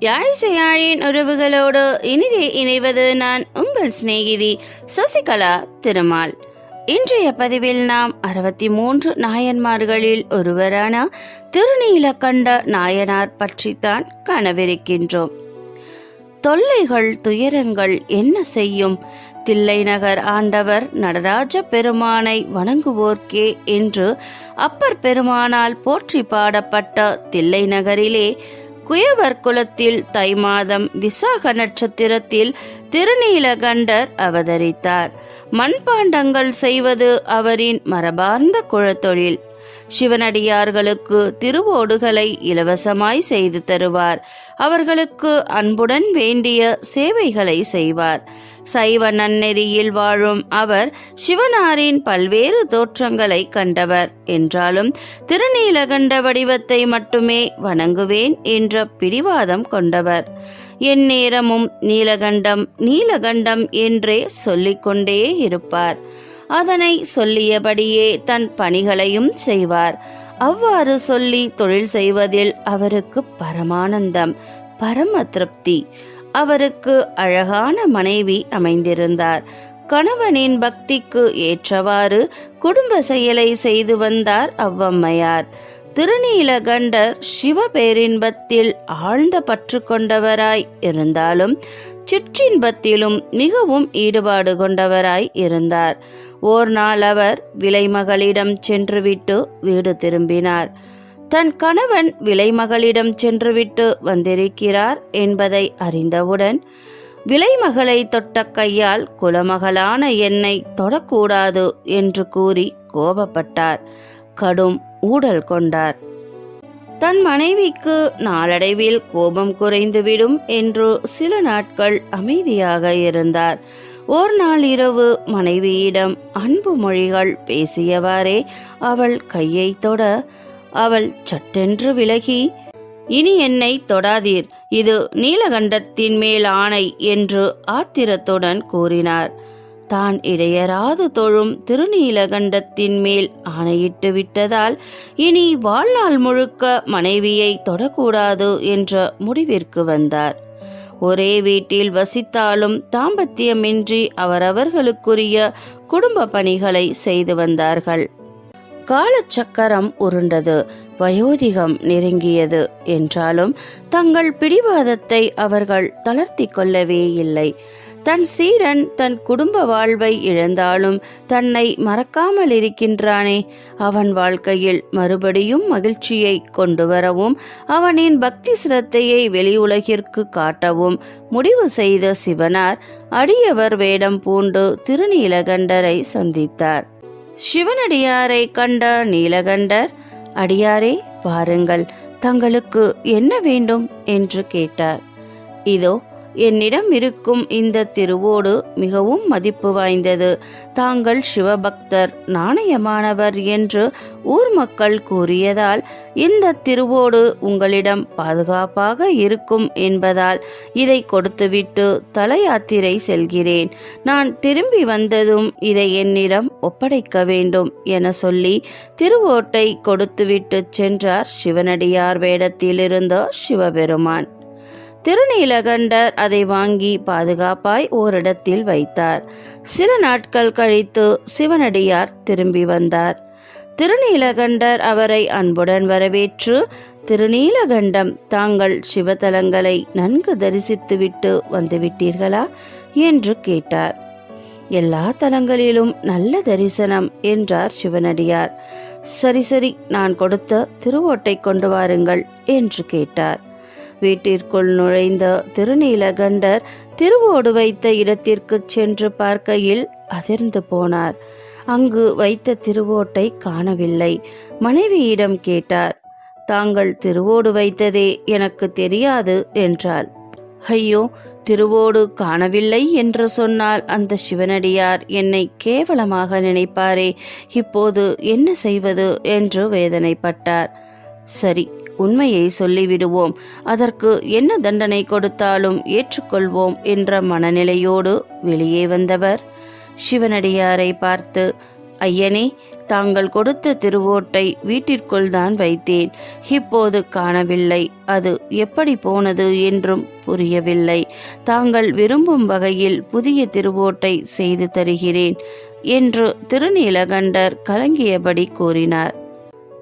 யாழிசையாழின் உறவுகளோடு இனிதே இணைவது நான் உங்கள் சிநேகிதி சசிகலா திருமால். இன்றைய பதிவில் நாம் அறுபத்தி மூன்று நாயன்மார்களில் ஒருவரான திருநீலகண்ட நாயனார் பற்றித்தான் காணவிருக்கின்றோம். தொல்லைகள் துயரங்கள் என்ன செய்யும்? தில்லை நகர் ஆண்டவர் நடராஜ பெருமானை வணங்குவோர்க்கே என்று அப்பர் பெருமானால் போற்றி பாடப்பட்ட தில்லை நகரிலே குயவர் குலத்தில் தை மாதம் விசாக நட்சத்திரத்தில் திருநீலகண்டர் அவதரித்தார். மண்பாண்டங்கள் செய்வது அவரின் மரபார்ந்த குழத்தொழில் சிவனடியார்களுக்கு திருவோடுகளை இலவசமாய் செய்து தருவார். அவர்களுக்கு அன்புடன் வேண்டிய சேவைகளை செய்வார். சைவ நன்னெறியில் வாழும் அவர் சிவனாரின் பல்வேறு தோற்றங்களை கண்டவர். என்றாலும் திருநீலகண்ட வடிவத்தை மட்டுமே வணங்குவேன் என்ற பிடிவாதம் கொண்டவர். எந்நேரமும் நீலகண்டம் நீலகண்டம் என்றே சொல்லிக்கொண்டே இருப்பார். அதனை சொல்லியபடியே தன் பணிகளையும் செய்வார். அவ்வாறு சொல்லி தொழில் செய்வதில் அவருக்கு பரமானந்தம் பரம திருப்தி. அவருக்கு அழகான மனைவி அமைந்திருந்தார். கணவனின் பக்திக்கு ஏற்றவாறு குடும்ப செயலை செய்து வந்தார் அவ்வம்மையார். திருநீலகண்டர் சிவ பேரின்பத்தில் ஆழ்ந்த பற்று கொண்டவராய் இருந்தாலும் சிற்றின்பத்திலும் மிகவும் ஈடுபாடு கொண்டவராய் இருந்தார். ஓர் நாள் அவர் விலைமகளிடம் சென்றுவிட்டு வீடு திரும்பினார். தன் கணவன் விலைமகளிடம் சென்றுவிட்டு வந்திருக்கிறார் என்பதை அறிந்தவுடன் விலைமகளை தொட்ட கையால் குலமகளான என்னை தொடக்கூடாது என்று கூறி கோபப்பட்டார். கடும் ஊடல் கொண்டார். தன் மனைவிக்கு நாளடைவில் கோபம் குறைந்துவிடும் என்று சில நாட்கள் அமைதியாக இருந்தார். ஓர் நாள் இரவு மனைவியிடம் அன்பு மொழிகள் பேசியவாறே அவள் கையை தொட அவள் சட்டென்று விலகி இனி என்னை தொடாதீர் இது நீலகண்டத்தின் மேல் ஆணை என்று ஆத்திரத்துடன் கூறினார். தான் இடையராது தொழும் திருநீலகண்டத்தின் மேல் ஆணையிட்டு விட்டதால் இனி வாழ்நாள் முழுக்க மனைவியை தொடக்கூடாது என்ற முடிவிற்கு வந்தார். ஒரே வீட்டில் வசித்தாலும் தாம்பத்தியமின்றி அவரவர்களுக்குரிய குடும்ப பணிகளை செய்து வந்தார்கள். காலச்சக்கரம் உருண்டது வயோதிகம் நெருங்கியது என்றாலும் தங்கள் பிடிவாதத்தை அவர்கள் தளர்த்தி கொள்ளவே இல்லை. தன் சீரன் தன் குடும்ப வாழ்வை இழந்தாலும் தன்னை மறக்காமல் இருக்கின்றானே. அவன் வாழ்க்கையில் மறுபடியும் மகிழ்ச்சியை கொண்டு வரவும் அவனின் பக்தி சிரத்தையை வெளியுலகிற்கு காட்டவும் முடிவு செய்த சிவனார் அடியவர் வேடம் பூண்டு திருநீலகண்டரை சந்தித்தார். சிவனடியாரை கண்ட நீலகண்டர் அடியாரே பாருங்கள் தங்களுக்கு என்ன வேண்டும்? என்று கேட்டார். இதோ என்னிடம் இருக்கும் இந்த திருவோடு மிகவும் மதிப்பு வாய்ந்தது. தாங்கள் சிவபக்தர் நாணயமானவர் என்று ஊர் மக்கள் கூறியதால் இந்த திருவோடு உங்களிடம் பாதுகாப்பாக இருக்கும் என்பதால் இதை கொடுத்துவிட்டு தல யாத்திரை செல்கிறேன். நான் திரும்பி வந்ததும் இதை என்னிடம் ஒப்படைக்க வேண்டும் என சொல்லி திருவோட்டை கொடுத்துவிட்டு சென்றார் சிவனடியார் வேடத்திலிருந்த சிவபெருமான். திருநீலகண்டர் அதை வாங்கி பாதுகாப்பாய் ஓரிடத்தில் வைத்தார். சில நாட்கள் கழித்து சிவனடியார் திரும்பி வந்தார். திருநீலகண்டர் அவரை அன்புடன் வரவேற்று திருநீலகண்டம் தாங்கள் சிவத்தலங்களை நன்கு தரிசித்துவிட்டு வந்துவிட்டீர்களா? என்று கேட்டார். எல்லா தலங்களிலும் நல்ல தரிசனம் என்றார் சிவனடியார். சரி சரி நான் கொடுத்த திருவோட்டை கொண்டு வாருங்கள் என்று கேட்டார். வீட்டிற்குள் நுழைந்த திருநீலகண்டர் திருவோடு வைத்த இடத்திற்கு சென்று பார்க்கையில் அதிர்ந்து போனார். அங்கு வைத்த திருவோட்டை காணவில்லை. மனைவியிடம் கேட்டார் தாங்கள் திருவோடு வைத்ததே எனக்கு தெரியாது என்றாள். ஐயோ திருவோடு காணவில்லை என்று சொன்னால் அந்த சிவனடியார் என்னை கேவலமாக நினைப்பாரே இப்போது என்ன செய்வது? என்று வேதனைப்பட்டார். சரி உண்மையை சொல்லிவிடுவோம். அதற்கு என்ன தண்டனை கொடுத்தாலும் ஏற்றுக்கொள்வோம் என்ற மனநிலையோடு வெளியே வந்தவர். சிவனடியாரை பார்த்து ஐயனே தாங்கள் கொடுத்த திருவோட்டை வீட்டிற்குள் தான் வைத்தேன். இப்போது காணவில்லை. அது எப்படி போனது என்றும் புரியவில்லை. தாங்கள் விரும்பும் வகையில் புதிய திருவோட்டை செய்து தருகிறேன் என்று திருநீலகண்டர் கலங்கியபடி கூறினார்.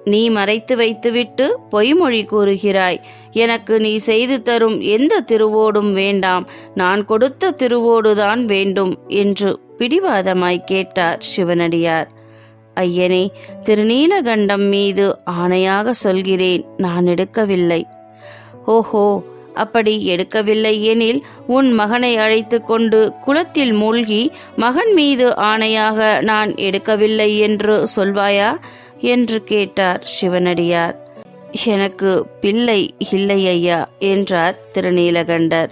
நீ மறைத்து வைத்துவிட்டு பொய்மொழி கூறுகிறாய். எனக்கு நீ செய்து தரும் எந்த திருவோடும் வேண்டாம். நான் கொடுத்த திருவோடுதான் வேண்டும் என்று பிடிவாதமாய் கேட்டார் சிவனடியார். ஐயனே திருநீலகண்டம் மீது ஆணையாக சொல்கிறேன் நான் எடுக்கவில்லை. ஓஹோ அப்படி எடுக்கவில்லை எனில் உன் மகனை அழைத்து கொண்டு குளத்தில் மூழ்கி மகன் மீது ஆணையாக நான் எடுக்கவில்லை என்று சொல்வாயா? என்று கேட்டார் சிவனடியார். எனக்கு பிள்ளை இல்லை ஐயா என்றார் திருநீலகண்டர்.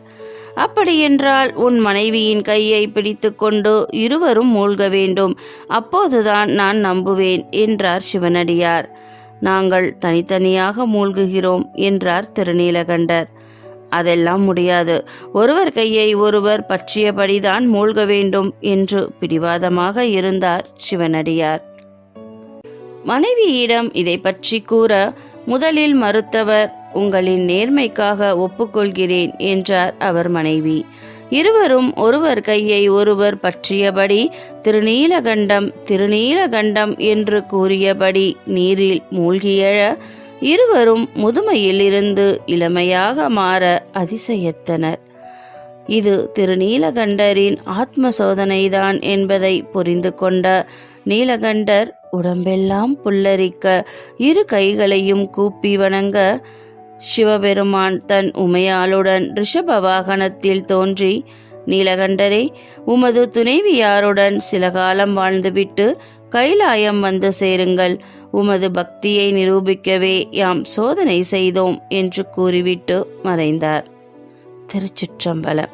அப்படியென்றால் உன் மனைவியின் கையை பிடித்துக்கொண்டு இருவரும் மூழ்க வேண்டும். அப்போதுதான் நான் நம்புவேன் என்றார் சிவனடியார். நாங்கள் தனித்தனியாக மூழ்குகிறோம் என்றார் திருநீலகண்டர். அதெல்லாம் முடியாது. ஒருவர் கையை ஒருவர் பற்றியபடிதான் மூழ்க வேண்டும் என்று பிடிவாதமாக இருந்தார் சிவனடியார். மனைவியிடம் இதை பற்றி கூற முதலில் மறுத்தவர் உங்களின் நேர்மைக்காக ஒப்புக்கொள்கிறேன் என்றார் அவர் மனைவி. இருவரும் ஒருவர் கையை ஒருவர் பற்றியபடி திருநீலகண்டம் திருநீலகண்டம் என்று கூறியபடி நீரில் மூழ்கியழ இருவரும் முதுமையிலிருந்து இளமையாக மாற அதிசயத்தனர். இது திருநீலகண்டரின் ஆத்ம சோதனைதான் என்பதை புரிந்து கொண்ட நீலகண்டர் உடம்பெல்லாம் புல்லரிக்க இரு கைகளையும் கூப்பி வணங்க சிவபெருமான் தன் உமையாளுடன் ரிஷப வாகனத்தில் தோன்றி நீலகண்டரே உமது துணைவியாருடன் சில காலம் வாழ்ந்துவிட்டு கைலாயம் வந்து சேருங்கள். உமது பக்தியை நிரூபிக்கவே யாம் சோதனை செய்தோம் என்று கூறிவிட்டு மறைந்தார். திருச்சிற்றம்பலம்.